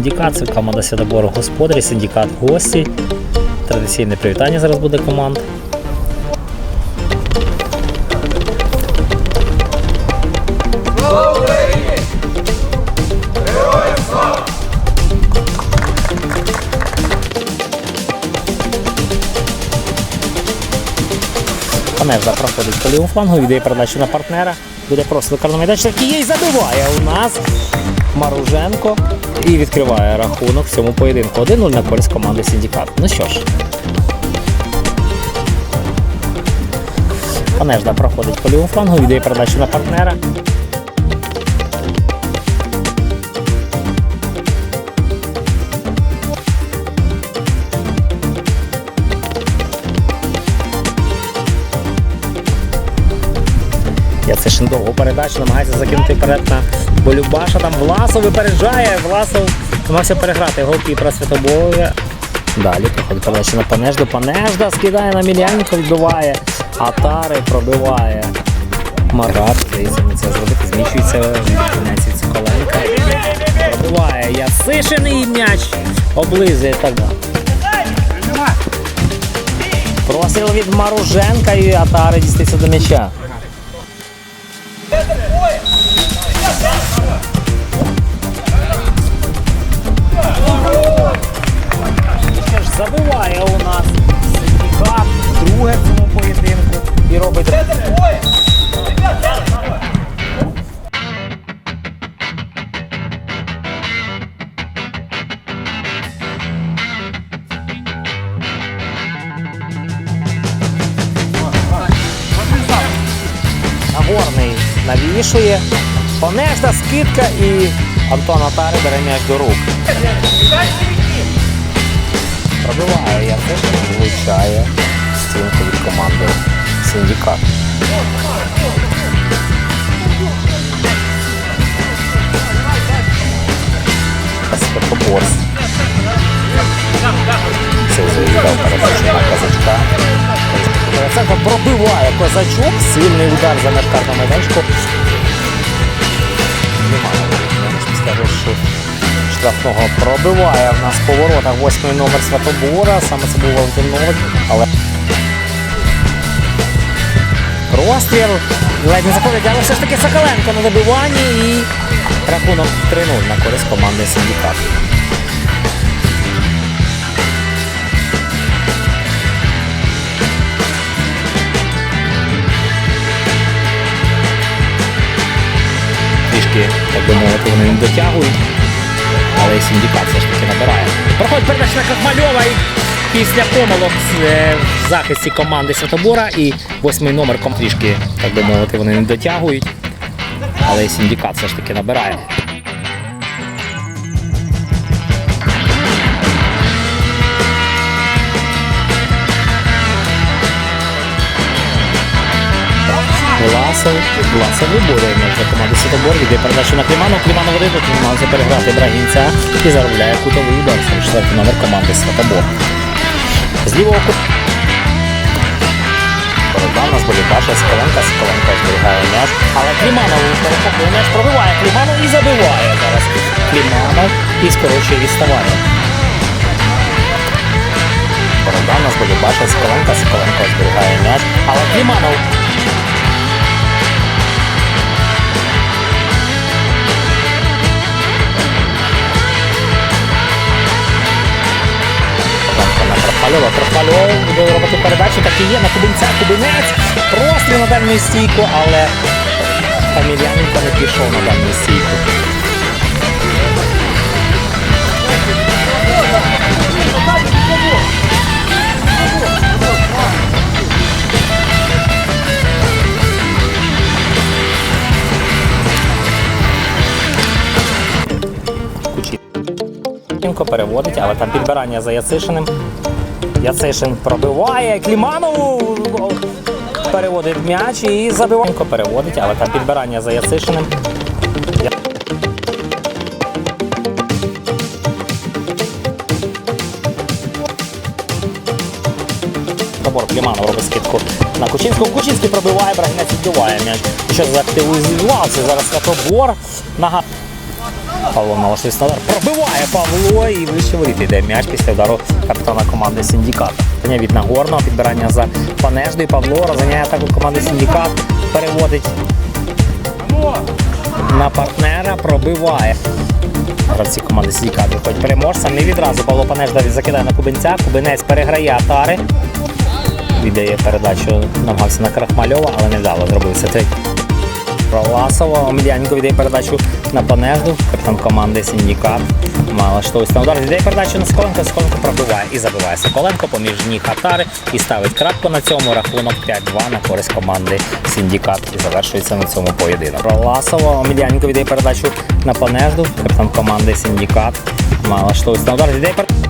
Синдикат, це команда Святобору господарі, синдикат гості. Традиційне привітання зараз буде команд. Панежда проходить по лівому флангу, віддає передачу на партнера. Буде просто карний майданчик, який забиває у нас Маруженко і відкриває рахунок в цьому поєдинку. 1-0 на користь команди Сіндікат. Ну що ж. Панежда проходить по лівому флангу, віддає передачу на партнера. Яцишин довгу передачу, намагається закинути вперед на Болюбаша. Там Власов випереджає. Власов намагався переграти голкіпера Святобоя. Далі проходить передача на Панежду. Панежда скидає на Міляненко, відбиває. Атари пробиває. Марат, це зробити. Зміщується Вінеці Циколенка. Пробиває Ясишин і м'яч. Облизує так. Простріл від Маруженка і Атари дістається до м'яча. Забиває у нас Синдикат, друге в цьому поєдинку і робить. Навішує. Понежна скидка і Антон Атари бере м'яч до рук. Пробиває я влучає стінку від команди Синдикат. Центр пробиває козачок, сильний удар за меткар на майданчику. Немає. Що штрафного пробиває в нас по воротах восьмий номер Святобора. Саме це був Валентинович, але розстріл. Ледь не заходить, але все ж таки Соколенко на добиванні і рахунок 3-0 на користь команди Синдикат. Трішки, як би мовити, вони не дотягують, але і Синдикат все ж таки набирає. Проходить передача на Кахмальова і після помилок е, в захисті команди Святобора і восьмий номер трішки, так би мовити, вони не дотягують, але і Синдикат все ж таки набирає. Власов, Власов виборює м'яч для команди Святобор, йде передачу на Кліману, Кліманов ринок, намагався переграти Брагінця і заробляє кутовий удар. Четвертий номер команди Святобор. З лівого кут. Боротьба в нас буде Паша Скаленка, Скаленка зберігає м'яч, але Кліманов перехоплює м'яч, пробиває Кліманов і забиває. Зараз Кліманов і скорочує відставання. Боротьба в нас буде Скаленка, Скаленка зберігає м'яч, але Кліманов буде робити передачу, так і є на Кубинця. Кубинець. Простріл на дальню стійку, але Каміляненко не пішов на дальню стійку. Переводить, але там підбирання за Яцишиним. Яцишин пробиває, Кліманов переводить м'яч і забиває. Переводить, але там підбирання за Яцишиним. Тобор Кліманов робить скидку на Кучинського. Кучинський пробиває, Брагінець відбиває м'яч. Що заактивізувався зараз Святобор. Нага... Павло на удар. Пробиває Павло і вище воріт йде м'яч після удару капітана команди Синдикат. Від Нагорного, підбирання за Панеждою. Павло розганяє атаку команди Синдикат. Переводить на партнера, пробиває. Гравці команди Сіндикат виходять переможцем. Не відразу Павло Панежда закидає на Кубинця. Кубинець переграє Атари. Віддає передачу, намагався на Крахмальова, але не вдало зробив Проласова. Омельяненко віддає передачу на Панежду. Капітан команди Сіндикат. Мало що ось на удар. Віддає передачу на Соколенко. Соколенко пробиває і забиває Соколенко поміж ніг Атари і ставить крапку на цьому рахунок 5-2 на користь команди Сіндикат і завершується на цьому поєдинок. Проласова. Омельяненко віддає передачу на Панежду. Капітан команди Сіндикат. Мало що ось на удар. Віддає передачу.